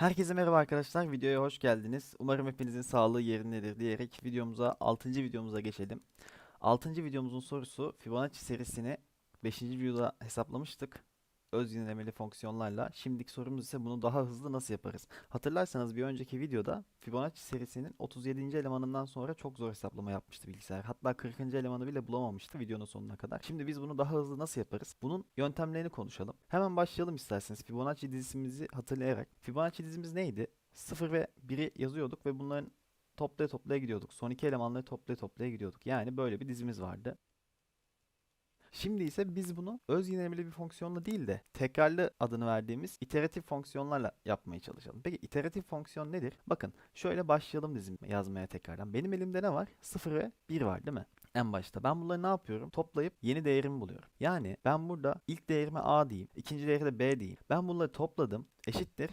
Herkese merhaba arkadaşlar. Videoya hoş geldiniz. Umarım hepinizin sağlığı yerindedir diyerek videomuza 6. videomuza geçelim. 6. videomuzun sorusu Fibonacci serisini 5. videoda hesaplamıştık. Öz yinelemeli fonksiyonlarla. Şimdiki sorumuz ise bunu daha hızlı nasıl yaparız? Hatırlarsanız bir önceki videoda Fibonacci serisinin 37. elemanından sonra çok zor hesaplama yapmıştı bilgisayar. Hatta 40. elemanı bile bulamamıştı videonun sonuna kadar. Şimdi biz bunu daha hızlı nasıl yaparız? Bunun yöntemlerini konuşalım. Hemen başlayalım isterseniz Fibonacci dizimizi hatırlayarak. Fibonacci dizimiz neydi? 0 ve 1'i yazıyorduk ve bunların toplaya toplaya gidiyorduk. Son iki elemanları toplaya toplaya gidiyorduk. Yani böyle bir dizimiz vardı. Şimdi ise biz bunu öz yinelemeli bir fonksiyonla değil de tekrarlı adını verdiğimiz iteratif fonksiyonlarla yapmaya çalışalım. Peki iteratif fonksiyon nedir? Bakın şöyle başlayalım dizim yazmaya tekrardan. Benim elimde ne var? 0 ve 1 var değil mi? En başta. Ben bunları ne yapıyorum? Toplayıp yeni değerimi buluyorum. Yani ben burada ilk değerime A diyeyim. ikinci değeri de B diyeyim. Ben bunları topladım. Eşittir.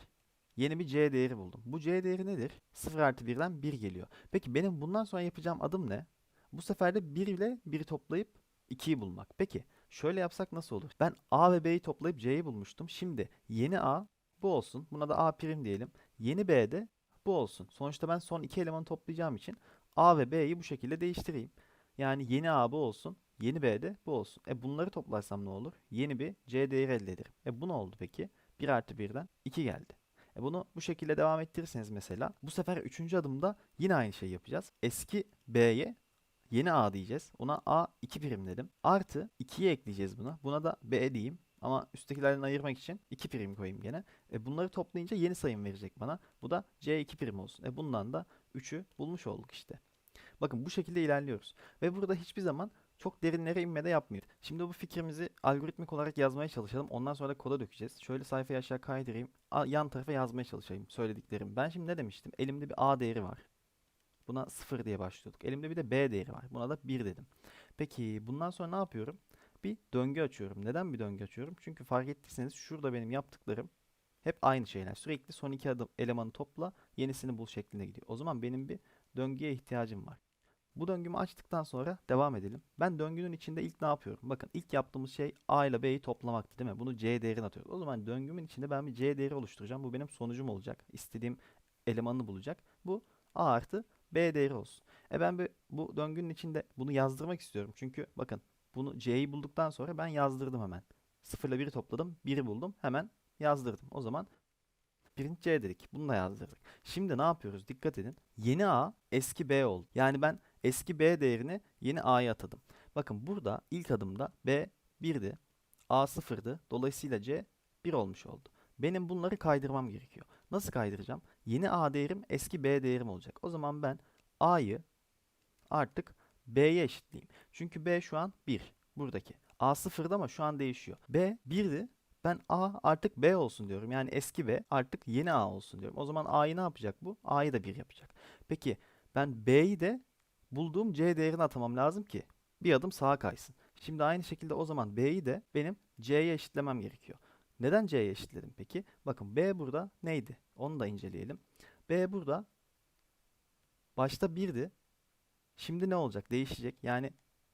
Yeni bir C değeri buldum. Bu C değeri nedir? 0 artı 1'den 1 geliyor. Peki benim bundan sonra yapacağım adım ne? Bu sefer de 1 ile 1'i toplayıp 2'yi bulmak. Peki şöyle yapsak nasıl olur? Ben A ve B'yi toplayıp C'yi bulmuştum. Şimdi yeni A bu olsun. Buna da A prim diyelim. Yeni B de bu olsun. Sonuçta ben son iki elemanı toplayacağım için A ve B'yi bu şekilde değiştireyim. Yani yeni A bu olsun. Yeni B de bu olsun. E bunları toplarsam ne olur? Yeni bir C değeri elde ederim. E bu ne oldu peki? 1 artı 1'den 2 geldi. E bunu bu şekilde devam ettirirseniz mesela bu sefer üçüncü adımda yine aynı şeyi yapacağız. Eski B'ye Yeni A diyeceğiz. Ona A 2 prim dedim. Artı 2'yi ekleyeceğiz buna. Buna da B diyeyim. Ama üsttekilerden ayırmak için 2 prim koyayım gene. E bunları toplayınca yeni sayım verecek bana. Bu da C 2 prim olsun. E bundan da 3'ü bulmuş olduk işte. Bakın bu şekilde ilerliyoruz. Ve burada hiçbir zaman çok derinlere inme de yapmıyor. Şimdi bu fikrimizi algoritmik olarak yazmaya çalışalım. Ondan sonra da koda dökeceğiz. Şöyle sayfayı aşağı kaydırayım. Yan tarafa yazmaya çalışayım söylediklerim. Ben şimdi ne demiştim? Elimde bir A değeri var. Buna 0 diye başlıyorduk. Elimde bir de B değeri var. Buna da 1 dedim. Peki bundan sonra ne yapıyorum? Bir döngü açıyorum. Neden bir döngü açıyorum? Çünkü fark ettiyseniz şurada benim yaptıklarım hep aynı şeyler. Sürekli son iki adım elemanı topla, yenisini bul şeklinde gidiyor. O zaman benim bir döngüye ihtiyacım var. Bu döngümü açtıktan sonra devam edelim. Ben döngünün içinde ilk ne yapıyorum? Bakın ilk yaptığımız şey A ile B'yi toplamaktı değil mi? Bunu C değerine atıyoruz. O zaman döngümün içinde ben bir C değeri oluşturacağım. Bu benim sonucum olacak. İstediğim elemanını bulacak. Bu A artı B değeri olsun. E ben bir, bu döngünün içinde bunu yazdırmak istiyorum. Çünkü bakın bunu C'yi bulduktan sonra ben yazdırdım hemen. 0 ile 1'i topladım. 1'i buldum. Hemen yazdırdım. O zaman print C dedik. Bunu da yazdırdık. Şimdi ne yapıyoruz? Dikkat edin. Yeni A eski B oldu. Yani ben eski B değerini yeni A'ya atadım. Bakın burada ilk adımda B 1'di. A 0'dı. Dolayısıyla C 1 olmuş oldu. Benim bunları kaydırmam gerekiyor. Nasıl kaydıracağım? Yeni A değerim eski B değerim olacak. O zaman ben A'yı artık B'ye eşitleyeyim. Çünkü B şu an 1. Buradaki. A 0'da ama şu an değişiyor. B 1'di. Ben A artık B olsun diyorum. Yani eski B artık yeni A olsun diyorum. O zaman A'yı ne yapacak bu? A'yı da 1 yapacak. Peki ben B'yi de bulduğum C değerine atamam lazım ki bir adım sağa kaysın. Şimdi aynı şekilde o zaman B'yi de benim C'ye eşitlemem gerekiyor. Neden C'ye eşitledim peki? Bakın B burada neydi? Onu da inceleyelim. B burada başta 1'di. Şimdi ne olacak? Değişecek. Yani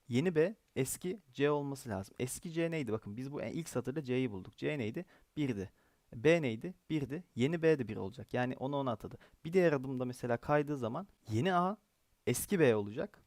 yeni B eski C olması lazım. Eski C neydi? Bakın biz bu ilk satırda C'yi bulduk. C neydi? 1'di. B neydi? 1'di. Yeni B de 1 olacak. Yani onu ona atadı. Bir diğer adımda mesela kaydığı zaman yeni A eski B olacak.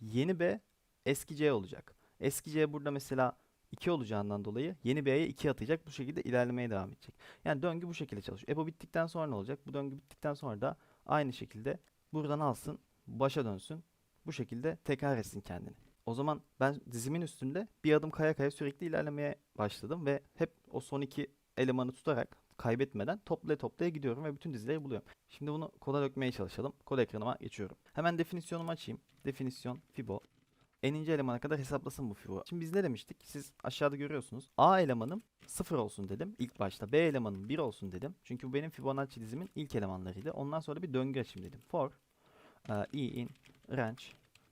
Yeni B eski C olacak. Eski C burada mesela 2 olacağından dolayı yeni B'ye 2 atacak. Bu şekilde ilerlemeye devam edecek. Yani döngü bu şekilde çalışıyor. E bu bittikten sonra ne olacak? Bu döngü bittikten sonra da aynı şekilde buradan alsın, başa dönsün. Bu şekilde tekrar etsin kendini. O zaman ben dizimin üstünde bir adım kaya kaya sürekli ilerlemeye başladım ve hep o son iki elemanı tutarak kaybetmeden toplaya toplaya gidiyorum ve bütün dizileri buluyorum. Şimdi bunu koda dökmeye çalışalım. Kod ekranıma geçiyorum. Hemen definisyonumu açayım. Definisyon fibo eninci elemana kadar hesaplasın bu fibo. Şimdi biz ne demiştik? Siz aşağıda görüyorsunuz. A elemanım 0 olsun dedim ilk başta. B elemanım 1 olsun dedim. Çünkü bu benim Fibonacci dizimin ilk elemanlarıydı. Ondan sonra bir döngü açayım dedim. For e, i in range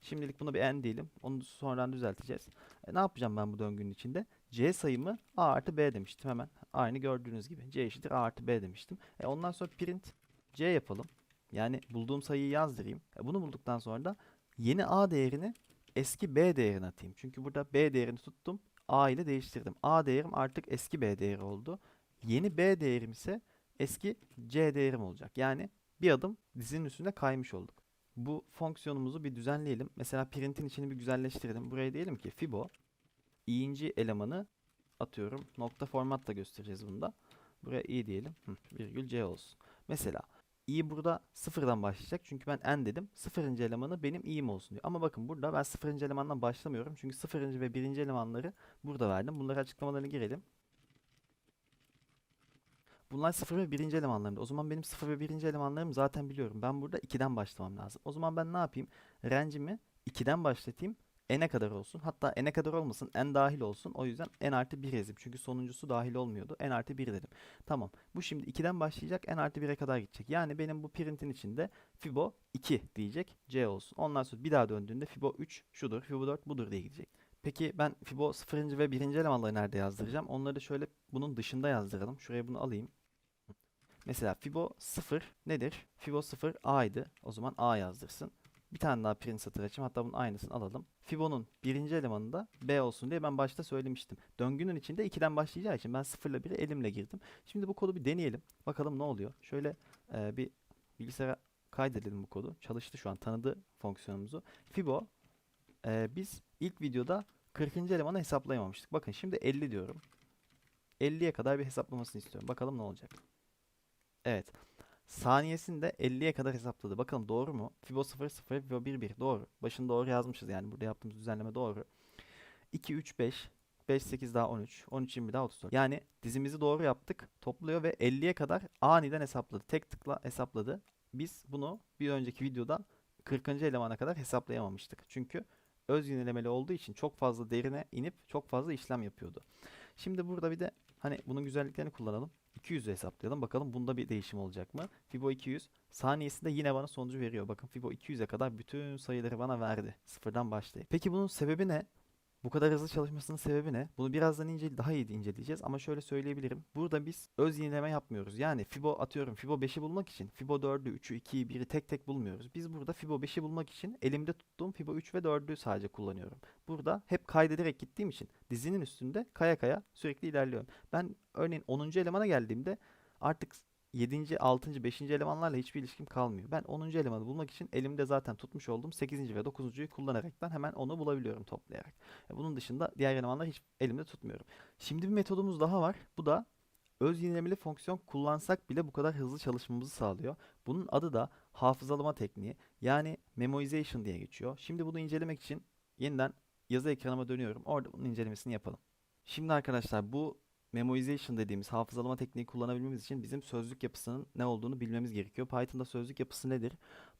Şimdilik buna bir n diyelim. Onu sonradan düzelteceğiz. E, ne yapacağım ben bu döngünün içinde? C sayımı a artı b demiştim hemen. Aynı gördüğünüz gibi. C eşittir a artı b demiştim. E, ondan sonra print c yapalım. Yani bulduğum sayıyı yazdırayım. E, bunu bulduktan sonra da yeni a değerini eski B değerini atayım. Çünkü burada B değerini tuttum. A ile değiştirdim. A değerim artık eski B değeri oldu. Yeni B değerim ise eski C değerim olacak. Yani bir adım dizinin üstünde kaymış olduk. Bu fonksiyonumuzu bir düzenleyelim. Mesela print'in içini bir güzelleştirelim. Buraya diyelim ki fibo i'inci elemanı atıyorum. Nokta formatla göstereceğiz bunu da. Buraya i diyelim. Hı, virgül c olsun. Mesela i burada sıfırdan başlayacak. Çünkü ben n dedim. Sıfırıncı elemanı benim i'm olsun diyor. Ama bakın burada ben sıfırıncı elemandan başlamıyorum. Çünkü sıfırıncı ve birinci elemanları burada verdim. Bunları açıklamalarına girelim. Bunlar 0 ve 1. elemanlarımda. O zaman benim 0 ve 1. elemanlarım zaten biliyorum. Ben burada 2'den başlamam lazım. O zaman ben ne yapayım? Range'imi 2'den başlatayım. N'e kadar olsun. Hatta N'e kadar olmasın. N dahil olsun. O yüzden N artı 1 yazayım. Çünkü sonuncusu dahil olmuyordu. N artı 1 dedim. Tamam. Bu şimdi 2'den başlayacak. N artı 1'e kadar gidecek. Yani benim bu print'in içinde Fibo 2 diyecek. C olsun. Ondan sonra bir daha döndüğünde Fibo 3 şudur. Fibo 4 budur diye gidecek. Peki ben Fibo 0. ve 1. elemanları nerede yazdıracağım? Onları şöyle bunun dışında yazdıralım. Şuraya bunu alayım. Mesela Fibo 0 nedir? Fibo 0 A'ydı. O zaman A yazdırsın. Bir tane daha print satır açayım. Hatta bunun aynısını alalım. Fibo'nun birinci elemanı da B olsun diye ben başta söylemiştim. Döngünün içinde 2'den başlayacağı için ben 0 ile 1'e elimle girdim. Şimdi bu kodu bir deneyelim. Bakalım ne oluyor. Şöyle e, bir bilgisayara kaydedelim bu kodu. Çalıştı şu an. Tanıdı fonksiyonumuzu. Fibo e, biz ilk videoda 40. elemanı hesaplayamamıştık. Bakın şimdi 50 diyorum. 50'ye kadar bir hesaplamasını istiyorum. Bakalım ne olacak. Evet. Saniyesinde 50'ye kadar hesapladı. Bakalım doğru mu? Fibo 0 0 Fibo 1 1 doğru. Başını doğru yazmışız yani burada yaptığımız düzenleme doğru. 2 3 5 5 8 daha 13 13 20 daha 34. Yani dizimizi doğru yaptık. Topluyor ve 50'ye kadar aniden hesapladı. Tek tıkla hesapladı. Biz bunu bir önceki videoda 40. elemana kadar hesaplayamamıştık. Çünkü öz yinelemeli olduğu için çok fazla derine inip çok fazla işlem yapıyordu. Şimdi burada bir de hani bunun güzelliklerini kullanalım. 200'ü hesaplayalım. Bakalım bunda bir değişim olacak mı? Fibo 200 saniyesinde yine bana sonucu veriyor. Bakın Fibo 200'e kadar bütün sayıları bana verdi. Sıfırdan başlayıp. Peki bunun sebebi ne? Bu kadar hızlı çalışmasının sebebi ne? Bunu birazdan ince, daha iyi inceleyeceğiz ama şöyle söyleyebilirim. Burada biz öz yenileme yapmıyoruz. Yani Fibo atıyorum Fibo 5'i bulmak için Fibo 4'ü, 3'ü, 2'yi, 1'i tek tek bulmuyoruz. Biz burada Fibo 5'i bulmak için elimde tuttuğum Fibo 3 ve 4'ü sadece kullanıyorum. Burada hep kaydederek gittiğim için dizinin üstünde kaya kaya sürekli ilerliyorum. Ben örneğin 10. elemana geldiğimde artık 7. 6. 5. elemanlarla hiçbir ilişkim kalmıyor. Ben 10. elemanı bulmak için elimde zaten tutmuş olduğum 8. ve 9.'yu kullanaraktan hemen onu bulabiliyorum toplayarak. E, Bunun dışında diğer elemanları hiç elimde tutmuyorum. Şimdi bir metodumuz daha var. Bu da öz yenilemeli fonksiyon kullansak bile bu kadar hızlı çalışmamızı sağlıyor. Bunun adı da hafızalama tekniği. Yani memoization diye geçiyor. Şimdi bunu incelemek için yeniden yazı ekranıma dönüyorum. Orada bunun incelemesini yapalım. Şimdi arkadaşlar bu memoization dediğimiz hafızalama tekniği kullanabilmemiz için bizim sözlük yapısının ne olduğunu bilmemiz gerekiyor. Python'da sözlük yapısı nedir?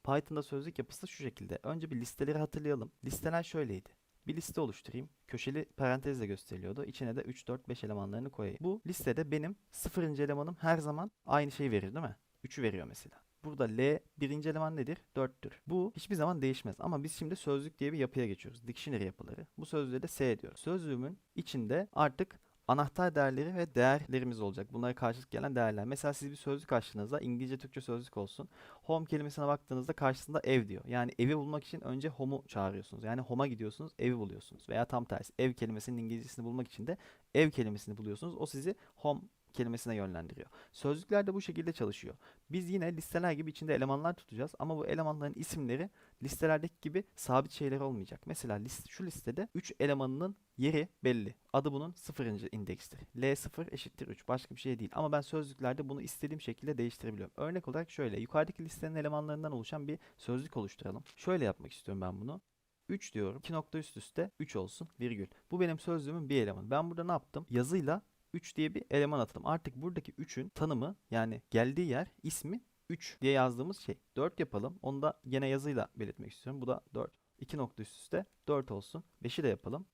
Python'da sözlük yapısı şu şekilde. Önce bir listeleri hatırlayalım. Listeler şöyleydi. Bir liste oluşturayım. Köşeli parantezle gösteriliyordu. İçine de 3, 4, 5 elemanlarını koyayım. Bu listede benim sıfırıncı elemanım her zaman aynı şeyi verir değil mi? 3'ü veriyor mesela. Burada L birinci eleman nedir? 4'tür. Bu hiçbir zaman değişmez. Ama biz şimdi sözlük diye bir yapıya geçiyoruz. Dictionary yapıları. Bu sözlüğe de S diyoruz. Sözlüğümün içinde artık anahtar değerleri ve değerlerimiz olacak. Bunlara karşılık gelen değerler. Mesela siz bir sözlük açtığınızda İngilizce Türkçe sözlük olsun. Home kelimesine baktığınızda karşısında ev diyor. Yani evi bulmak için önce home'u çağırıyorsunuz. Yani home'a gidiyorsunuz, evi buluyorsunuz. Veya tam tersi ev kelimesinin İngilizcesini bulmak için de ev kelimesini buluyorsunuz. O sizi home kelimesine yönlendiriyor. Sözlükler de bu şekilde çalışıyor. Biz yine listeler gibi içinde elemanlar tutacağız ama bu elemanların isimleri listelerdeki gibi sabit şeyler olmayacak. Mesela list, şu listede 3 elemanının yeri belli. Adı bunun 0. indekstir. L0 eşittir 3. Başka bir şey değil. Ama ben sözlüklerde bunu istediğim şekilde değiştirebiliyorum. Örnek olarak şöyle. Yukarıdaki listenin elemanlarından oluşan bir sözlük oluşturalım. Şöyle yapmak istiyorum ben bunu. 3 diyorum. 2 nokta üst üste 3 olsun virgül. Bu benim sözlüğümün bir elemanı. Ben burada ne yaptım? Yazıyla 3 diye bir eleman atadım. Artık buradaki 3'ün tanımı yani geldiği yer ismi 3 diye yazdığımız şey. 4 yapalım. Onu da yine yazıyla belirtmek istiyorum. Bu da 4. 2 nokta üst üste 4 olsun. 5'i de yapalım.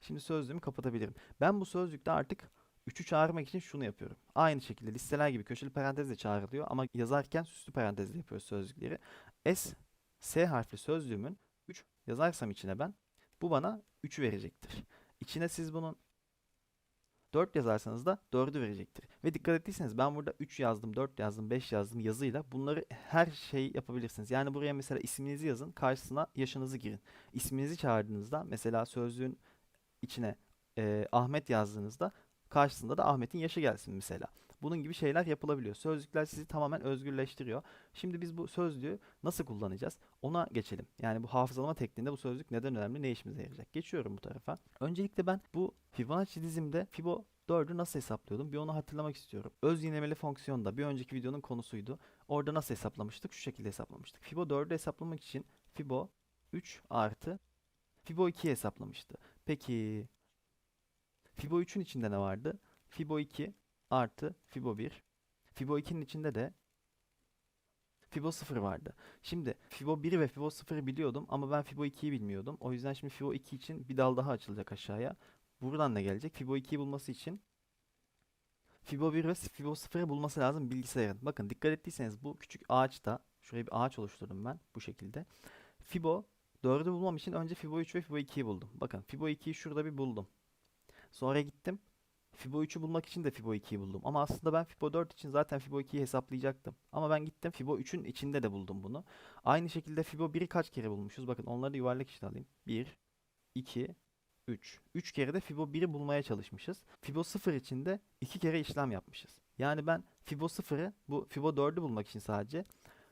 Şimdi sözlüğümü kapatabilirim. Ben bu sözlükte artık 3'ü çağırmak için şunu yapıyorum. Aynı şekilde listeler gibi köşeli parantezle çağrılıyor ama yazarken süslü parantezle yapıyoruz sözlükleri. S, S harfli sözlüğümün 3 yazarsam içine ben bu bana 3'ü verecektir. İçine siz bunun 4 yazarsanız da 4'ü verecektir. Ve dikkat ettiyseniz ben burada 3 yazdım, 4 yazdım, 5 yazdım yazıyla bunları her şey yapabilirsiniz. Yani buraya mesela isminizi yazın, karşısına yaşınızı girin. İsminizi çağırdığınızda mesela sözlüğün içine e, Ahmet yazdığınızda karşısında da Ahmet'in yaşı gelsin mesela. Bunun gibi şeyler yapılabiliyor. Sözlükler sizi tamamen özgürleştiriyor. Şimdi biz bu sözlüğü nasıl kullanacağız? Ona geçelim. Yani bu hafızalama tekniğinde bu sözlük neden önemli, ne işimize yarayacak? Geçiyorum bu tarafa. Öncelikle ben bu Fibonacci dizimde Fibo 4'ü nasıl hesaplıyordum? Bir onu hatırlamak istiyorum. Öz yinelemeli fonksiyon da bir önceki videonun konusuydu. Orada nasıl hesaplamıştık? Şu şekilde hesaplamıştık. Fibo 4'ü hesaplamak için Fibo 3 artı Fibo 2'yi hesaplamıştı. Peki Fibo 3'ün içinde ne vardı? Fibo 2 artı Fibo 1. Fibo 2'nin içinde de Fibo 0 vardı. Şimdi Fibo 1 ve Fibo 0'ı biliyordum ama ben Fibo 2'yi bilmiyordum. O yüzden şimdi Fibo 2 için bir dal daha açılacak aşağıya. Buradan ne gelecek? Fibo 2'yi bulması için Fibo 1 ve Fibo 0'ı bulması lazım bilgisayarın. Bakın dikkat ettiyseniz bu küçük ağaçta şuraya bir ağaç oluşturdum ben bu şekilde. Fibo 4'ü bulmam için önce Fibo 3 ve Fibo 2'yi buldum. Bakın Fibo 2'yi şurada bir buldum. Sonra gittim. Fibo 3'ü bulmak için de Fibo 2'yi buldum. Ama aslında ben Fibo 4 için zaten Fibo 2'yi hesaplayacaktım. Ama ben gittim Fibo 3'ün içinde de buldum bunu. Aynı şekilde Fibo 1'i kaç kere bulmuşuz? Bakın onları da yuvarlak içine alayım. 1, 2, 3. 3 kere de Fibo 1'i bulmaya çalışmışız. Fibo 0 için de 2 kere işlem yapmışız. Yani ben Fibo 0'ı bu Fibo 4'ü bulmak için sadece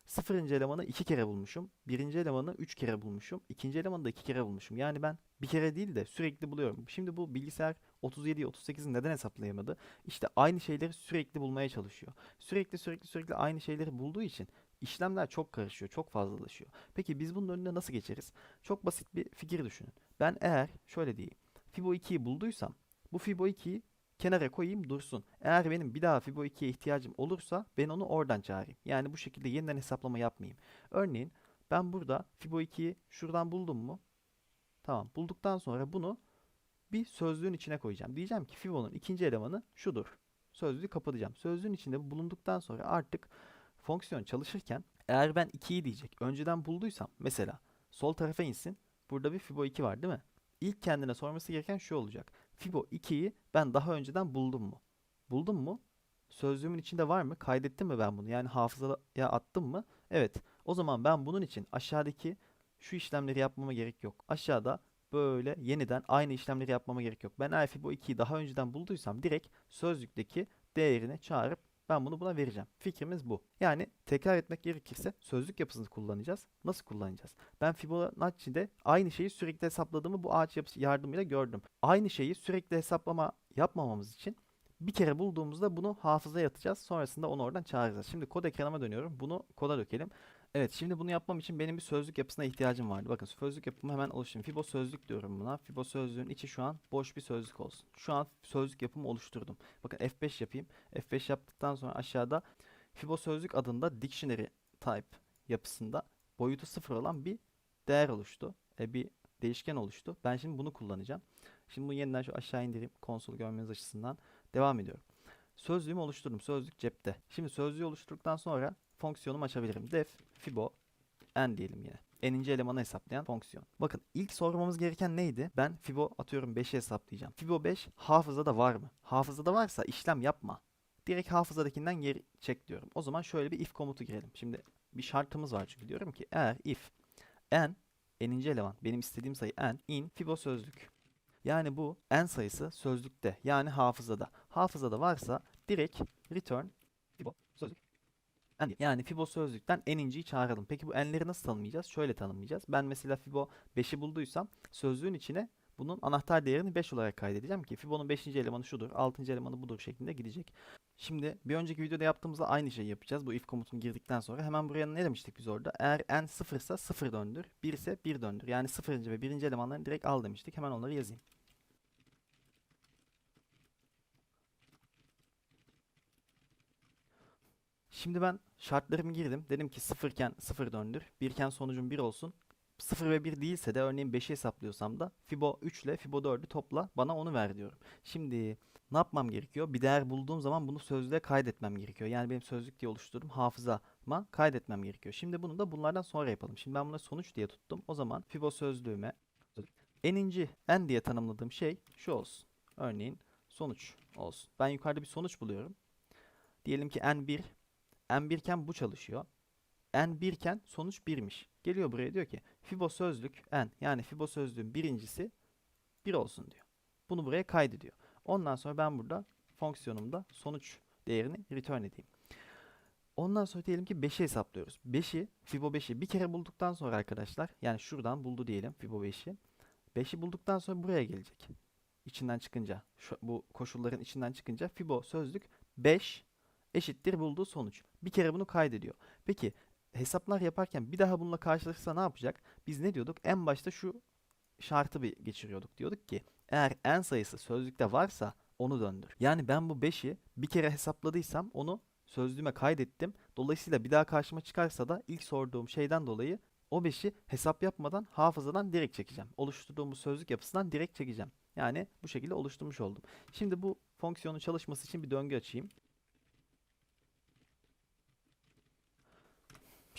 sıfırıncı elemanı 2 kere bulmuşum. Birinci elemanı 3 kere bulmuşum. ikinci elemanı da 2 kere bulmuşum. Yani ben bir kere değil de sürekli buluyorum. Şimdi bu bilgisayar 37'yi 38'i neden hesaplayamadı? İşte aynı şeyleri sürekli bulmaya çalışıyor. Sürekli sürekli sürekli aynı şeyleri bulduğu için işlemler çok karışıyor, çok fazlalaşıyor. Peki biz bunun önüne nasıl geçeriz? Çok basit bir fikir düşünün. Ben eğer şöyle diyeyim. Fibo 2'yi bulduysam bu Fibo 2'yi kenara koyayım dursun. Eğer benim bir daha Fibo 2'ye ihtiyacım olursa ben onu oradan çağırayım. Yani bu şekilde yeniden hesaplama yapmayayım. Örneğin ben burada Fibo 2'yi şuradan buldum mu? Tamam bulduktan sonra bunu bir sözlüğün içine koyacağım. Diyeceğim ki Fibo'nun ikinci elemanı şudur. Sözlüğü kapatacağım. Sözlüğün içinde bulunduktan sonra artık fonksiyon çalışırken eğer ben 2'yi diyecek önceden bulduysam mesela sol tarafa insin. Burada bir Fibo 2 var değil mi? İlk kendine sorması gereken şu olacak. Fibo 2'yi ben daha önceden buldum mu? Buldum mu? Sözlüğümün içinde var mı? Kaydettim mi ben bunu? Yani hafızaya attım mı? Evet. O zaman ben bunun için aşağıdaki şu işlemleri yapmama gerek yok. Aşağıda böyle yeniden aynı işlemleri yapmama gerek yok. Ben eğer Fibo 2'yi daha önceden bulduysam direkt sözlükteki değerini çağırıp ben bunu buna vereceğim. Fikrimiz bu. Yani tekrar etmek gerekirse sözlük yapısını kullanacağız. Nasıl kullanacağız? Ben Fibonacci'de aynı şeyi sürekli hesapladığımı bu ağaç yapısı yardımıyla gördüm. Aynı şeyi sürekli hesaplama yapmamamız için bir kere bulduğumuzda bunu hafızaya atacağız. Sonrasında onu oradan çağıracağız. Şimdi kod ekranıma dönüyorum. Bunu koda dökelim. Evet şimdi bunu yapmam için benim bir sözlük yapısına ihtiyacım vardı. Bakın sözlük yapımı hemen oluşturayım. Fibo sözlük diyorum buna. Fibo sözlüğün içi şu an boş bir sözlük olsun. Şu an sözlük yapımı oluşturdum. Bakın F5 yapayım. F5 yaptıktan sonra aşağıda Fibo sözlük adında dictionary type yapısında boyutu sıfır olan bir değer oluştu. E, bir değişken oluştu. Ben şimdi bunu kullanacağım. Şimdi bunu yeniden şu aşağı indireyim konsol görmeniz açısından. Devam ediyorum. Sözlüğümü oluşturdum. Sözlük cepte. Şimdi sözlüğü oluşturduktan sonra fonksiyonumu açabilirim. Def fibo n diyelim yine. N'inci elemanı hesaplayan fonksiyon. Bakın ilk sormamız gereken neydi? Ben fibo atıyorum 5'i hesaplayacağım. Fibo 5 hafızada var mı? Hafızada varsa işlem yapma. Direkt hafızadakinden geri çek diyorum. O zaman şöyle bir if komutu girelim. Şimdi bir şartımız var çünkü diyorum ki eğer if n n'inci eleman benim istediğim sayı n in fibo sözlük. Yani bu n sayısı sözlükte yani hafızada. Hafızada varsa direkt return n. Yani fibo sözlükten n'inciyi çağıralım. Peki bu n'leri nasıl tanımlayacağız? Şöyle tanımlayacağız. Ben mesela fibo 5'i bulduysam sözlüğün içine bunun anahtar değerini 5 olarak kaydedeceğim ki Fibo'nun 5. elemanı şudur, 6. elemanı budur şeklinde gidecek. Şimdi bir önceki videoda yaptığımızda aynı şeyi yapacağız. Bu if komutunu girdikten sonra hemen buraya ne demiştik biz orada? Eğer n 0 ise 0 döndür, 1 ise 1 döndür. Yani 0. ve 1. elemanlarını direkt al demiştik. Hemen onları yazayım. Şimdi ben şartlarımı girdim. Dedim ki 0 iken 0 döndür. 1 iken sonucum 1 olsun. 0 ve 1 değilse de örneğin 5'i hesaplıyorsam da Fibo 3 ile Fibo 4'ü topla bana onu ver diyorum. Şimdi ne yapmam gerekiyor? Bir değer bulduğum zaman bunu sözlüğe kaydetmem gerekiyor. Yani benim sözlük diye oluşturduğum hafızama kaydetmem gerekiyor. Şimdi bunu da bunlardan sonra yapalım. Şimdi ben buna sonuç diye tuttum. O zaman Fibo sözlüğüme eninci n diye tanımladığım şey şu olsun. Örneğin sonuç olsun. Ben yukarıda bir sonuç buluyorum. Diyelim ki n1 n1 iken bu çalışıyor. n1 iken sonuç 1'miş. Geliyor buraya diyor ki Fibo sözlük n yani Fibo sözlüğün birincisi 1 olsun diyor. Bunu buraya kaydediyor. Ondan sonra ben burada fonksiyonumda sonuç değerini return edeyim. Ondan sonra diyelim ki 5'i hesaplıyoruz. 5'i, Fibo 5'i bir kere bulduktan sonra arkadaşlar, yani şuradan buldu diyelim Fibo 5'i. 5'i bulduktan sonra buraya gelecek. İçinden çıkınca, şu, bu koşulların içinden çıkınca Fibo sözlük 5 eşittir bulduğu sonuç. Bir kere bunu kaydediyor. Peki hesaplar yaparken bir daha bununla karşılaşırsa ne yapacak? Biz ne diyorduk? En başta şu şartı bir geçiriyorduk. Diyorduk ki eğer en sayısı sözlükte varsa onu döndür. Yani ben bu 5'i bir kere hesapladıysam onu sözlüğüme kaydettim. Dolayısıyla bir daha karşıma çıkarsa da ilk sorduğum şeyden dolayı o 5'i hesap yapmadan hafızadan direkt çekeceğim. Oluşturduğumuz sözlük yapısından direkt çekeceğim. Yani bu şekilde oluşturmuş oldum. Şimdi bu fonksiyonun çalışması için bir döngü açayım.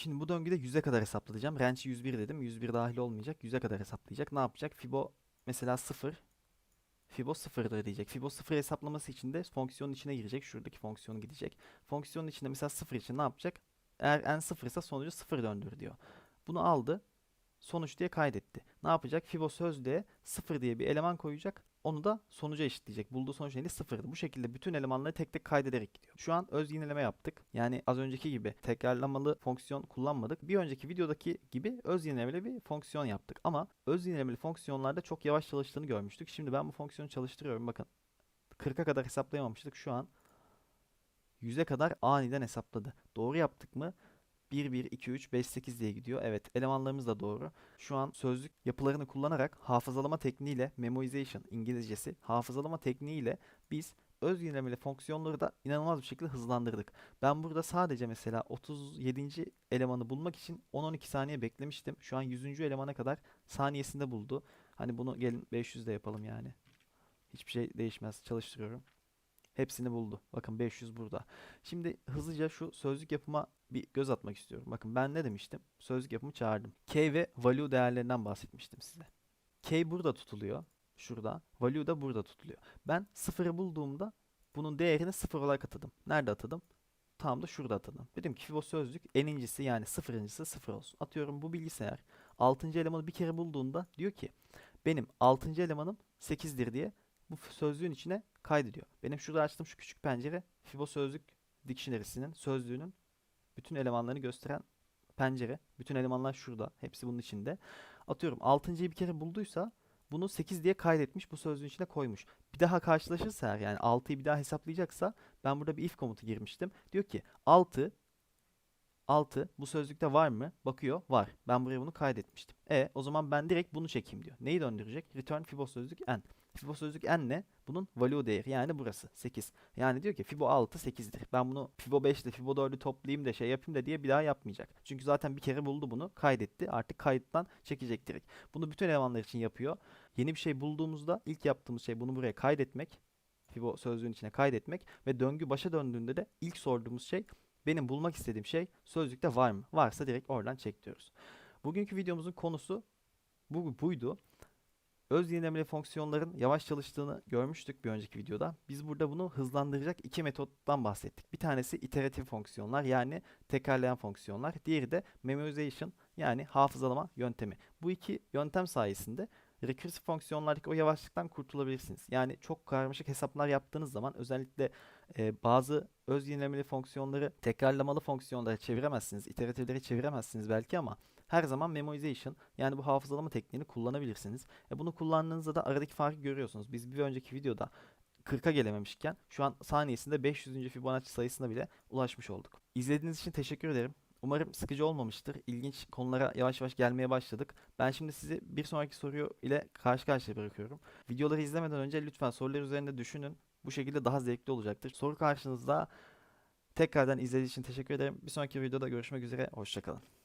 Şimdi bu döngüde 100'e kadar hesaplayacağım. Range 101 dedim. 101 dahil olmayacak. 100'e kadar hesaplayacak. Ne yapacak? Fibo mesela 0. Fibo 0'dır diyecek. Fibo 0 hesaplaması için de fonksiyonun içine girecek. Şuradaki fonksiyon gidecek. Fonksiyonun içinde mesela 0 için ne yapacak? Eğer n 0 ise sonucu 0 döndür diyor. Bunu aldı. Sonuç diye kaydetti. Ne yapacak? Fibo sözlüğe 0 diye bir eleman koyacak. Onu da sonuca eşitleyecek. Bulduğu sonuç neydi? Sıfırdı. Bu şekilde bütün elemanları tek tek kaydederek gidiyor. Şu an öz yineleme yaptık. Yani az önceki gibi tekrarlamalı fonksiyon kullanmadık. Bir önceki videodaki gibi öz yinelemeli bir fonksiyon yaptık. Ama öz yinelemeli fonksiyonlarda çok yavaş çalıştığını görmüştük. Şimdi ben bu fonksiyonu çalıştırıyorum. Bakın 40'a kadar hesaplayamamıştık. Şu an 100'e kadar aniden hesapladı. Doğru yaptık mı? 1, 1, 2, 3, 5, 8 diye gidiyor. Evet elemanlarımız da doğru. Şu an sözlük yapılarını kullanarak hafızalama tekniğiyle memoization İngilizcesi hafızalama tekniğiyle biz öz yenilemeli fonksiyonları da inanılmaz bir şekilde hızlandırdık. Ben burada sadece mesela 37. elemanı bulmak için 10-12 saniye beklemiştim. Şu an 100. elemana kadar saniyesinde buldu. Hani bunu gelin 500 de yapalım yani. Hiçbir şey değişmez. Çalıştırıyorum. Hepsini buldu. Bakın 500 burada. Şimdi hızlıca şu sözlük yapıma bir göz atmak istiyorum. Bakın ben ne demiştim? Sözlük yapımı çağırdım. K ve value değerlerinden bahsetmiştim size. K burada tutuluyor. Şurada. Value da burada tutuluyor. Ben sıfırı bulduğumda bunun değerini sıfır olarak atadım. Nerede atadım? Tam da şurada atadım. Dedim ki Fibo sözlük enincisi yani sıfırıncısı sıfır olsun. Atıyorum bu bilgisayar 6. elemanı bir kere bulduğunda diyor ki benim 6. elemanım 8'dir diye bu sözlüğün içine kaydediyor. Benim şurada açtığım şu küçük pencere Fibo sözlük dictionary'sinin sözlüğünün bütün elemanlarını gösteren pencere. Bütün elemanlar şurada. Hepsi bunun içinde. Atıyorum 6.yı bir kere bulduysa bunu 8 diye kaydetmiş bu sözlüğün içine koymuş. Bir daha karşılaşırsa eğer yani 6'yı bir daha hesaplayacaksa ben burada bir if komutu girmiştim. Diyor ki 6 6 bu sözlükte var mı? Bakıyor var. Ben buraya bunu kaydetmiştim. E o zaman ben direkt bunu çekeyim diyor. Neyi döndürecek? Return Fibo sözlük n. Fibo sözlük n ne? Bunun value değeri yani burası 8. Yani diyor ki Fibo 6 8'dir. Ben bunu Fibo 5 ile Fibo 4'ü toplayayım da şey yapayım da diye bir daha yapmayacak. Çünkü zaten bir kere buldu bunu kaydetti. Artık kayıttan çekecek direkt. Bunu bütün elemanlar için yapıyor. Yeni bir şey bulduğumuzda ilk yaptığımız şey bunu buraya kaydetmek. Fibo sözlüğün içine kaydetmek ve döngü başa döndüğünde de ilk sorduğumuz şey benim bulmak istediğim şey sözlükte var mı? Varsa direkt oradan çek diyoruz. Bugünkü videomuzun konusu bu buydu. Öz yenilemeli fonksiyonların yavaş çalıştığını görmüştük bir önceki videoda. Biz burada bunu hızlandıracak iki metottan bahsettik. Bir tanesi iteratif fonksiyonlar yani tekrarlayan fonksiyonlar. Diğeri de memorization yani hafızalama yöntemi. Bu iki yöntem sayesinde recursive fonksiyonlardaki o yavaşlıktan kurtulabilirsiniz. Yani çok karmaşık hesaplar yaptığınız zaman özellikle e, bazı öz yenilemeli fonksiyonları tekrarlamalı fonksiyonlara çeviremezsiniz. iteratifleri çeviremezsiniz belki ama her zaman memoization yani bu hafızalama tekniğini kullanabilirsiniz. E bunu kullandığınızda da aradaki farkı görüyorsunuz. Biz bir önceki videoda 40'a gelememişken şu an saniyesinde 500. Fibonacci sayısına bile ulaşmış olduk. İzlediğiniz için teşekkür ederim. Umarım sıkıcı olmamıştır. İlginç konulara yavaş yavaş gelmeye başladık. Ben şimdi sizi bir sonraki soruyu ile karşı karşıya bırakıyorum. Videoları izlemeden önce lütfen sorular üzerinde düşünün. Bu şekilde daha zevkli olacaktır. Soru karşınızda. Tekrardan izlediğiniz için teşekkür ederim. Bir sonraki videoda görüşmek üzere. Hoşçakalın.